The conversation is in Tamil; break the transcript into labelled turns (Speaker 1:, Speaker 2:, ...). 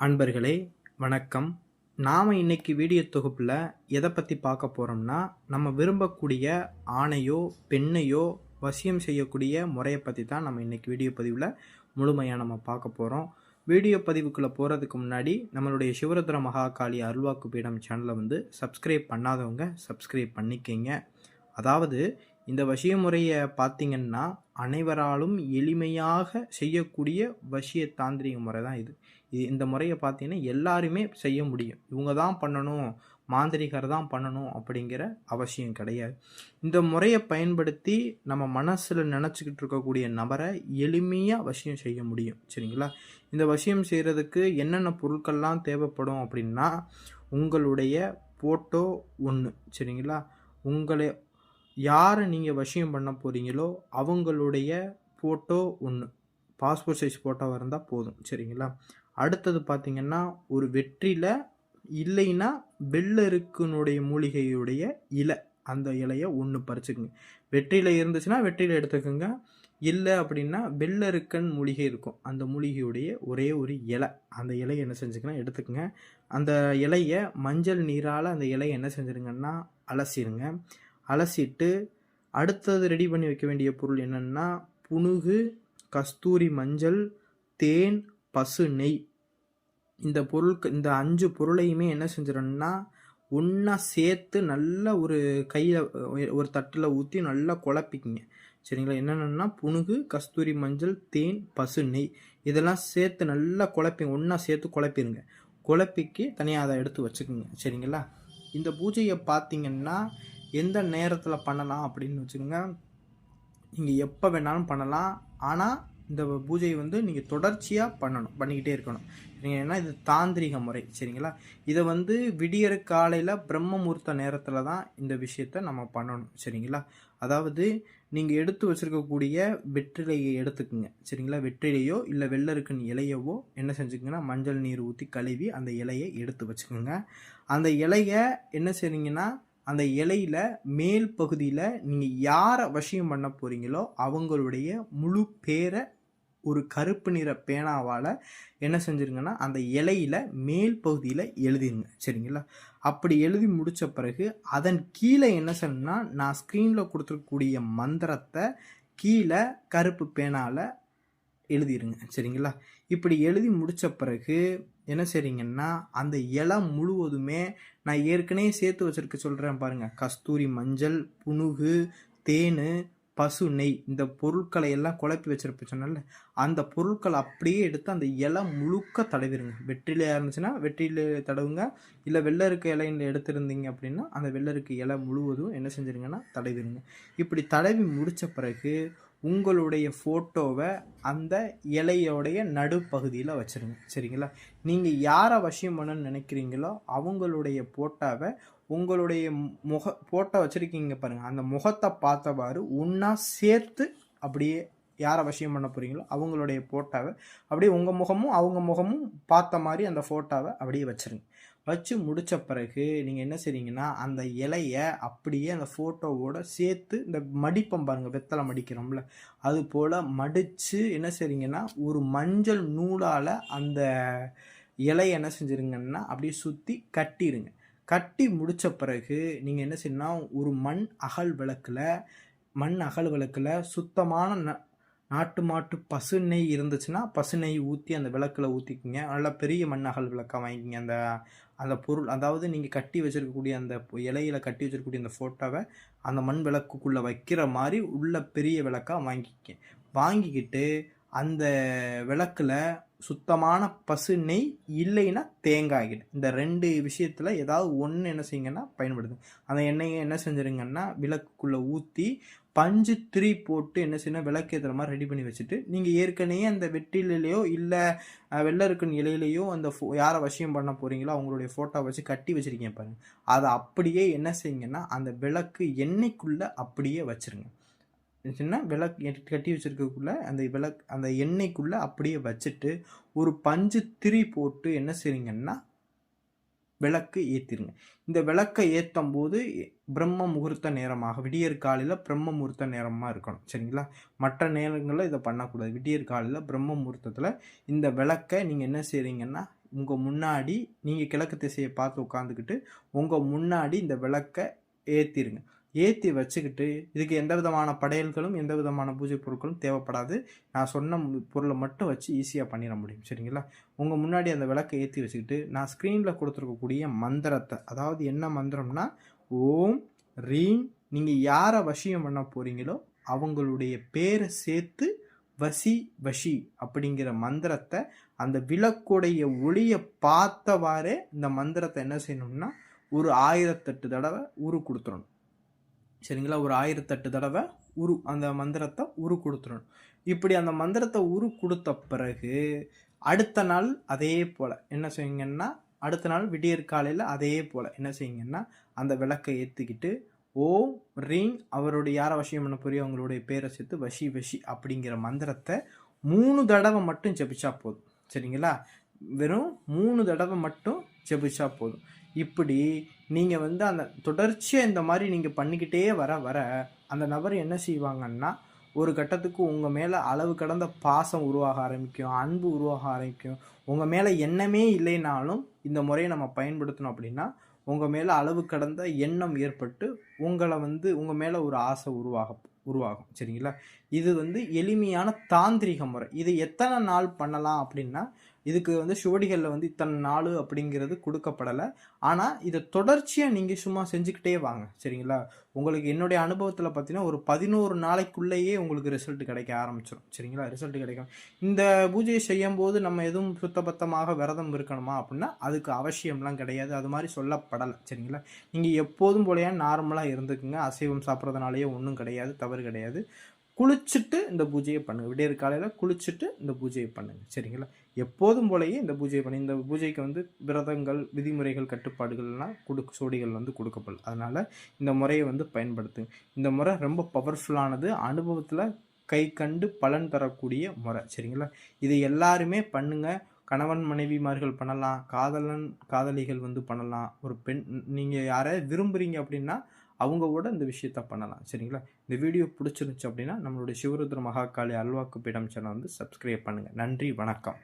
Speaker 1: அன்பர்களே வணக்கம். நாம் இன்னைக்கு வீடியோ தொகுப்பில் எதை பற்றி பார்க்க போகிறோம்னா நம்ம விரும்பக்கூடிய ஆணையோ பெண்ணையோ வசியம் செய்யக்கூடிய முறையை பற்றி தான் நம்ம இன்னைக்கு வீடியோ பதிவில் முழுமையாக நம்ம பார்க்க போகிறோம் வீடியோ பதிவுக்குள்ளே போகிறதுக்கு முன்னாடி நம்மளுடைய சிவரத்ர மகாகாளி அருள்வாக்கு பீடம் சேனலை வந்து சப்ஸ்கிரைப் பண்ணாதவங்க சப்ஸ்கிரைப் பண்ணிக்கங்க. அதாவது இந்த வசிய முறையை பார்த்திங்கன்னா அனைவராலும் எளிமையாக செய்யக்கூடிய வசிய தாந்திரிக முறை தான் இது. இது இந்த முறையை பார்த்தீங்கன்னா எல்லாருமே செய்ய முடியும். இவங்க தான் பண்ணணும் மாந்திரிகர் தான் பண்ணணும் அப்படிங்கிற அவசியம் கிடையாது. இந்த முறையை பயன்படுத்தி நம்ம மனசில் நினச்சிக்கிட்டு இருக்கக்கூடிய நபரை எளிமையாக வசியம் செய்ய முடியும். சரிங்களா? இந்த வசியம் செய்கிறதுக்கு என்னென்ன பொருட்கள்லாம் தேவைப்படும் அப்படின்னா உங்களுடைய ஃபோட்டோ ஒன்று சரிங்களா? உங்களை யாரை நீங்கள் வசியம் பண்ண போகிறீங்களோ அவங்களுடைய ஃபோட்டோ ஒன்று பாஸ்போர்ட் சைஸ் ஃபோட்டோவாக இருந்தால் போதும். சரிங்களா? அடுத்தது பார்த்தீங்கன்னா ஒரு வெற்றியில் இல்லைன்னா வெள்ளருக்குனுடைய மூலிகையுடைய இலை. அந்த இலையை ஒன்று பறிச்சுக்குங்க. வெற்றியில் இருந்துச்சுன்னா வெற்றியில் எடுத்துக்கோங்க. இல்லை அப்படின்னா வெள்ளருக்கன் மூலிகை இருக்கும். அந்த மூலிகையுடைய ஒரே ஒரு இலை. அந்த இலையை என்ன செஞ்சுக்கன்னா எடுத்துக்கங்க. அந்த இலையை மஞ்சள் நீரால் அந்த இலையை என்ன செஞ்சுருங்கன்னா அலசிடுங்க அலசிட்டு அடுத்தது ரெடி பண்ணி வைக்க வேண்டிய பொருள் என்னென்னா புனுகு கஸ்தூரி மஞ்சள் தேன் பசு நெய். இந்த பொருளுக்கு இந்த அஞ்சு பொருளையுமே என்ன செஞ்சிடணும்னா ஒன்றா சேர்த்து நல்ல ஒரு கையில் ஒரு தட்டில் ஊற்றி நல்லா குழப்பிக்கிங்க. சரிங்களா? என்னென்னா புனுகு கஸ்தூரி மஞ்சள் தேன் பசு நெய். இதெல்லாம் சேர்த்து நல்லா குழப்பிங்க ஒன்றா சேர்த்து குழப்பிடுங்க குழப்பிக்கு தனியாக அதை எடுத்து வச்சுக்கோங்க. சரிங்களா? இந்த பூஜையை பார்த்தீங்கன்னா எந்த நேரத்தில் பண்ணலாம் அப்படின்னு வச்சுக்கோங்க. நீங்கள் எப்போ வேணாலும் பண்ணலாம். ஆனால் இந்த பூஜையை வந்து நீங்கள் தொடர்ச்சியாக பண்ணணும் பண்ணிக்கிட்டே இருக்கணும். சரிங்க ஏன்னா இது தாந்திரிக முறை சரிங்களா? இதை வந்து விடியற காலையில் பிரம்ம முகூர்த்த நேரத்தில் தான் இந்த விஷயத்த நம்ம பண்ணணும் சரிங்களா? அதாவது நீங்கள் எடுத்து வச்சுருக்கக்கூடிய வெற்றிலையை எடுத்துக்குங்க சரிங்களா? வெற்றிலையோ இல்லை வெள்ளருக்கன் இலையவோ என்ன செஞ்சுக்கோங்கன்னா மஞ்சள் நீர் ஊற்றி கழுவி அந்த இலையை எடுத்து வச்சுக்கோங்க. அந்த இலையை என்ன செய்றீங்கன்னா அந்த இலையில் மேல் பகுதியில் நீங்கள் யாரை வசியம் பண்ண போகிறீங்களோ அவங்களுடைய முழு பேரை ஒரு கருப்பு நிற பேனாவால் என்ன செஞ்சுருங்கன்னா அந்த இலையில் மேல் பகுதியில் எழுதிருங்க. சரிங்களா? அப்படி எழுதி முடித்த பிறகு அதன் கீழே என்ன செய்யணும்னா நான் ஸ்க்ரீனில் கொடுத்துருக்கக்கூடிய மந்திரத்தை கீழே கருப்பு பேனால் எழுதிருங்க. சரிங்களா? இப்படி எழுதி முடித்த பிறகு என்ன செய்றீங்கன்னா அந்த இலை முழுவதுமே நான் ஏற்கனவே சேர்த்து வச்சுருக்க சொல்கிறேன் பாருங்கள் கஸ்தூரி மஞ்சள் புனுகு தேன் பசு நெய் இந்த பொருட்களை எல்லாம் குழப்பி வச்சிருப்ப சொன்னல அந்த பொருட்களை அப்படியே எடுத்து அந்த இலை முழுக்க தடவிடுங்க வெற்றிலையாக இருந்துச்சுன்னா வெற்றில தடவுங்க. இல்லை வெள்ளை இருக்க இலையில் எடுத்திருந்தீங்க அப்படின்னா அந்த வெள்ளை இருக்க இலை முழுவதும் என்ன செஞ்சுருங்கன்னா தடவிடுங்க இப்படி தடவி முடித்த பிறகு உங்களுடைய ஃபோட்டோவை அந்த இலையோடைய நடுப்பகுதியில் வச்சுருங்க. சரிங்களா? நீங்கள் யாரை வசியம் பண்ணணும்னு நினைக்கிறீங்களோ அவங்களுடைய ஃபோட்டோவை உங்களுடைய முக ஃபோட்டோ வச்சுருக்கீங்க பாருங்கள் அந்த முகத்தை பார்த்தவாறு ஒன்றா சேர்த்து அப்படியே யாரை வசியம் பண்ண போகிறீங்களோ அவங்களுடைய ஃபோட்டோவை அப்படியே உங்கள் முகமும் அவங்க முகமும் பார்த்த மாதிரி அந்த ஃபோட்டோவை அப்படியே வச்சுருங்க. வச்சு முடித்த பிறகு நீங்கள் என்ன செய்றீங்கன்னா அந்த இலையை அப்படியே அந்த ஃபோட்டோவோட சேர்த்து இந்த மடிப்பம் பாருங்கள் வெத்தலை மடிக்கிறோம்ல அது போல் மடித்து என்ன செய்றீங்கன்னா ஒரு மஞ்சள் நூலால் அந்த இலையை என்ன செஞ்சுருங்கன்னா அப்படியே சுற்றி கட்டிடுங்க கட்டி முடித்த பிறகு நீங்கள் என்ன செய்யணும்னா ஒரு மண் அகல் விளக்கில் மண் அகல் விளக்கில் சுத்தமான ந நாட்டு மாட்டு பசு நெய் இருந்துச்சுன்னா பசு நெய் ஊற்றி அந்த விளக்கில் ஊற்றிக்குங்க நல்லா பெரிய மண்ணகல் விளக்காக வாங்கிக்கிங்க. அந்த அந்த பொருள் அதாவது நீங்கள் கட்டி வச்சுருக்கக்கூடிய அந்த இலையில் கட்டி வச்சுருக்கக்கூடிய அந்த ஃபோட்டோவை அந்த மண் விளக்குக்குள்ளே வைக்கிற மாதிரி உள்ள பெரிய விளக்காக வாங்கிக்க வாங்கிக்கிட்டு அந்த விளக்கில் சுத்தமான பசு நெய் இல்லைன்னா தேங்காய் இந்த ரெண்டு விஷயத்தில் ஏதாவது ஒன்று என்ன செய்யுங்கன்னா பயன்படுது அந்த எண்ணெயை என்ன செஞ்சுருங்கன்னா விளக்குக்குள்ளே ஊற்றி பஞ்சு திரி போட்டு என்ன செய்யணும் விளக்கு மாதிரி ரெடி பண்ணி வச்சுட்டு நீங்கள் ஏற்கனவே அந்த வெற்றிலையோ இல்லை வெள்ளருக்கன் இலையிலையோ அந்த ஃபோ யாரை வசியம் பண்ண போகிறீங்களோ அவங்களுடைய ஃபோட்டோ வச்சு கட்டி வச்சுருக்கீங்க பாருங்கள் அதை அப்படியே என்ன செய்யுங்கன்னா அந்த விளக்கு எண்ணெய்க்குள்ளே அப்படியே வச்சுருங்க. சின்ன விளக்கு கட்டி வச்சுருக்கக்குள்ளே அந்த விளக்கு அந்த எண்ணெய்க்குள்ளே அப்படியே வச்சுட்டு ஒரு பஞ்சு திரி போட்டு என்ன செய்றீங்கன்னா விளக்கு ஏற்றிருங்க இந்த விளக்கை ஏற்றும் போது பிரம்ம முகூர்த்த நேரமாக விடியற் காலையில் பிரம்ம முகூர்த்த நேரமாக இருக்கணும். சரிங்களா? மற்ற நேரங்களில் இதை பண்ணக்கூடாது. விடியற் காலையில் பிரம்ம முகூர்த்தத்தில் இந்த விளக்கை நீங்கள் என்ன செய்கிறீங்கன்னா உங்கள் முன்னாடி நீங்கள் கிழக்கு திசையை பார்த்து உட்காந்துக்கிட்டு உங்கள் முன்னாடி இந்த விளக்கை ஏற்றிருங்க ஏற்றி வச்சுக்கிட்டு இதுக்கு எந்த விதமான படையல்களும் எந்த விதமான பூஜை பொருட்களும் தேவைப்படாது. நான் சொன்ன பொருளை மட்டும் வச்சு ஈஸியாக பண்ணிட முடியும். சரிங்களா? உங்கள் முன்னாடி அந்த விளக்கை ஏற்றி வச்சுக்கிட்டு நான் ஸ்க்ரீனில் கொடுத்துருக்கக்கூடிய மந்திரத்தை அதாவது என்ன மந்திரம்னா ஓம் ரீம் நீங்கள் யாரை வசியம் பண்ண போகிறீங்களோ அவங்களுடைய பேரை சேர்த்து வசி வஷி அப்படிங்கிற மந்திரத்தை அந்த விளக்குடைய ஒளியை பார்த்தவாறே இந்த மந்திரத்தை என்ன செய்யணும்னா ஒரு ஆயிரத்தெட்டு தடவை உரு கொடுத்துடணும். சரிங்களா? ஒரு ஆயிரத்தெட்டு தடவை உரு அந்த மந்திரத்தை உரு கொடுத்துடணும். இப்படி அந்த மந்திரத்தை உரு கொடுத்த பிறகு அடுத்த நாள் அதே போல் என்ன செய்யுங்கன்னா அடுத்த நாள் விடியற் காலையில் அதே போல் என்ன செய்யுங்கன்னா அந்த விளக்கை ஏற்றிக்கிட்டு ஓம் ரீங் அவருடைய யாரை வசியம் பண்ண போறியோ அவங்களுடைய பேரை சேர்த்து வஷி வஷி அப்படிங்கிற மந்திரத்தை மூணு தடவை மட்டும் ஜெபிச்சா போதும். சரிங்களா? வெறும் மூணு தடவை மட்டும் ஜெபிச்சா போதும். இப்படி நீங்கள் வந்து அந்த தொடர்ச்சியாக இந்த மாதிரி நீங்கள் பண்ணிக்கிட்டே வர வர அந்த நபர் என்ன செய்வாங்கன்னா ஒரு கட்டத்துக்கு உங்கள் மேலே அளவு கடந்த பாசம் உருவாக ஆரம்பிக்கும் அன்பு உருவாக ஆரம்பிக்கும். உங்கள் மேலே எண்ணமே இல்லைனாலும் இந்த முறையை நம்ம பயன்படுத்தணும் அப்படின்னா உங்கள் மேலே அளவு கடந்த எண்ணம் ஏற்பட்டு உங்களை வந்து உங்கள் மேலே ஒரு ஆசை உருவாக உருவாகும். சரிங்களா? இது வந்து எளிமையான தாந்திரிக முறை. இது எத்தனை நாள் பண்ணலாம் அப்படின்னா இதுக்கு வந்து சுவடிகளில் வந்து இத்தனை நாள் அப்படிங்கிறது கொடுக்கப்படலை. ஆனால் இதை தொடர்ச்சியாக நீங்கள் சும்மா செஞ்சுக்கிட்டே வாங்க சரிங்களா? உங்களுக்கு என்னுடைய அனுபவத்தில் பார்த்தீங்கன்னா ஒரு பதினோரு நாளைக்குள்ளேயே உங்களுக்கு ரிசல்ட் கிடைக்க ஆரம்பிச்சிடும் சரிங்களா? ரிசல்ட் கிடைக்கும். இந்த பூஜையை செய்யும் போது நம்ம எதுவும் சுத்தபத்தமாக விரதம் இருக்கணுமா அப்படின்னா அதுக்கு அவசியம்லாம் கிடையாது. அது மாதிரி சொல்லப்படலை சரிங்களா? நீங்கள் எப்போதும் போலையா நார்மலாக இருந்துக்குங்க. அசைவம் சாப்பிட்றதுனாலேயே ஒன்றும் கிடையாது தவறு கிடையாது. குளிச்சுட்டு இந்த பூஜையை பண்ணுங்க. விடியற் காலையில் குளிச்சுட்டு இந்த பூஜையை பண்ணுங்க. சரிங்களா? எப்போதும் போலயே இந்த பூஜையை பண்ணி இந்த பூஜைக்கு வந்து விரதங்கள் விதிமுறைகள் கட்டுப்பாடுகள்லாம் கொடு சோடிகள் வந்து கொடுக்கப்படும். அதனால் இந்த முறையை வந்து பயன்படுத்துங்க. இந்த முறை ரொம்ப பவர்ஃபுல்லானது அனுபவத்தில் கை கண்டு பலன் தரக்கூடிய முறை. சரிங்களா? இது எல்லாருமே பண்ணுங்க. கணவன் மனைவிமார்கள் பண்ணலாம். காதலன் காதலிகள் வந்து பண்ணலாம். ஒரு பெண் நீங்கள் யாரை விரும்புகிறீங்க அப்படின்னா அவங்க கூட இந்த விஷயத்த பண்ணலாம். சரிங்களா? இந்த வீடியோ பிடிச்சிருந்துச்சு அப்படின்னா நம்மளுடைய சிவருத்ர மகாகாளி அல்வாக்கு பீடம் சேனல் வந்து சப்ஸ்கிரைப் பண்ணுங்கள் நன்றி வணக்கம்.